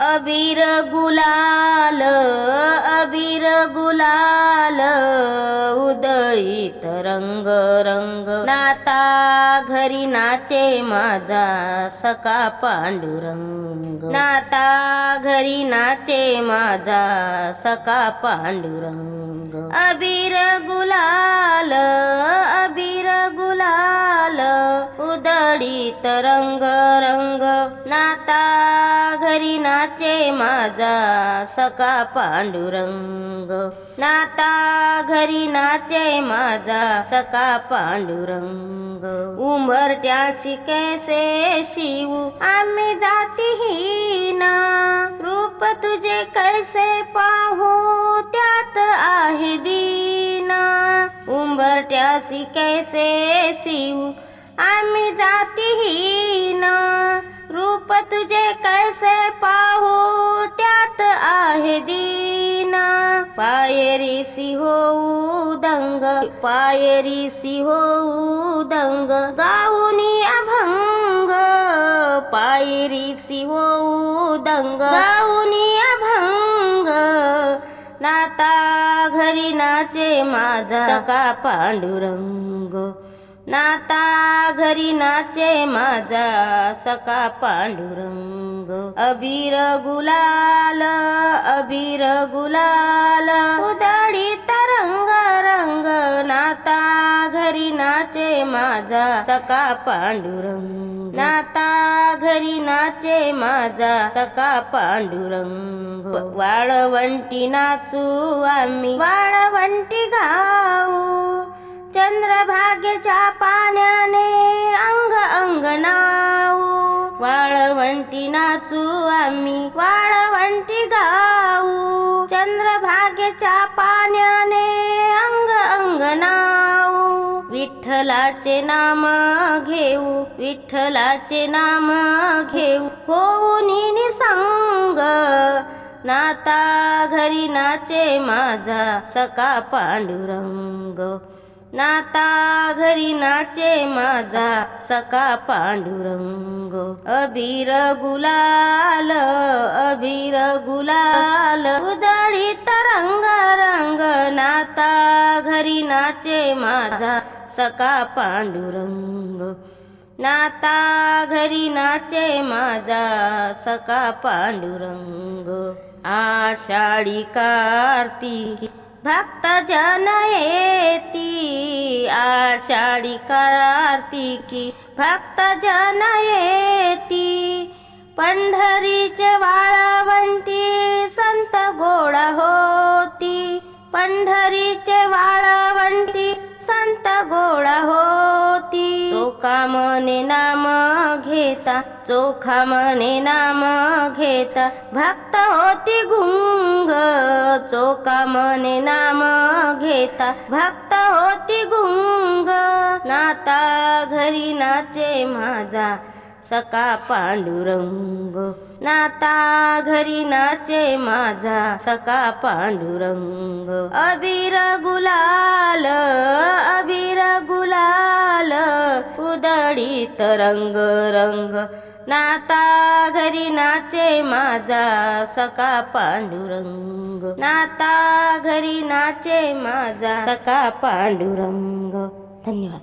अबीर गुलाल अबीर गुलाल उदळीत रंग रंग. नाता घरी नाचे माझा सका पांडुरंग. नाता घरी नाचे माझा सका पांडुरंग. अबीर गुलाल अबीर गुलाल उदळीत रंग घरी नाचे माझा सका पांडुरंग. नाता घरी नाचे माझा सका पांडुरंग. उंबरट्याशी कैसे शिवू आम्ही जातीहीन. रूप तुझे कैसे पाहू त्यात आहे दीना. उंबरट्याशी कैसे शिवू आम्ही जातीहीन. रूप तुझे कैसे पाहू? त्यात आहे दीना. पायरी सी होऊ दंग. पायरीसी होऊ दंग. गाऊनी अभंग. पायरीसी होऊ दंग. गाऊनी अभंग. नाता घरी नाचे माझा. का पांडुरंग. नाता घरी नाचे माझा सका पांडुरंग. अबीर गुलाल अबीर गुलाल. उदळी तरंग रंग नाता घरी नाचे माझा सका पांडुरंग. नाता घरी नाचे माझा सका पांडुरंग. वाळवंटी नाचू आम्ही. वाळवंटी गा चंद्रभागेच्या पाण्याने अंग अंग नाऊ वाळवंटी नाचू आम्ही वाळवंटी गाऊ. चंद्रभागेच्या पाण्याने अंग अंग नाऊ विठ्ठलाचे नाम घेऊ विठ्ठलाचे नाम घेऊ. होऊन संग नाता घरी नाचे माझा सका पांडुरंग. नाता घरी नाचे माझा सका पांडुरंग. अबीर गुलाल अबीर गुलाल उदळी तरंग रंग नाता घरी नाचे माझा सका पांडुरंग. नाता घरी नाचे माझा सका पांडुरंग. आषाढी कार्तिकी भक्त जन येती आषाढी कार्तिकी. भक्त जन येती पंढरीचे वाळवंटी संत गोड होती. पंढरीचे वाळवंटी संत गोड होती. चोखा मने नाम घेता चोखा मने नाम घेता. भक्त होती गुंग चोका मने नाम घेता भक्त होती गुंग. नाता घरी नाचे माझा सका पांडुरंग. नाता घरी नाचे माझा सका पांडुरंग. अबीर गुलाल अबीर गुलाल उदळीत रंग रंग. नाता घरी नाचे माझा सका पांडुरंग. नाता घरी नाचे माझा सका पांडुरंग. धन्यवाद.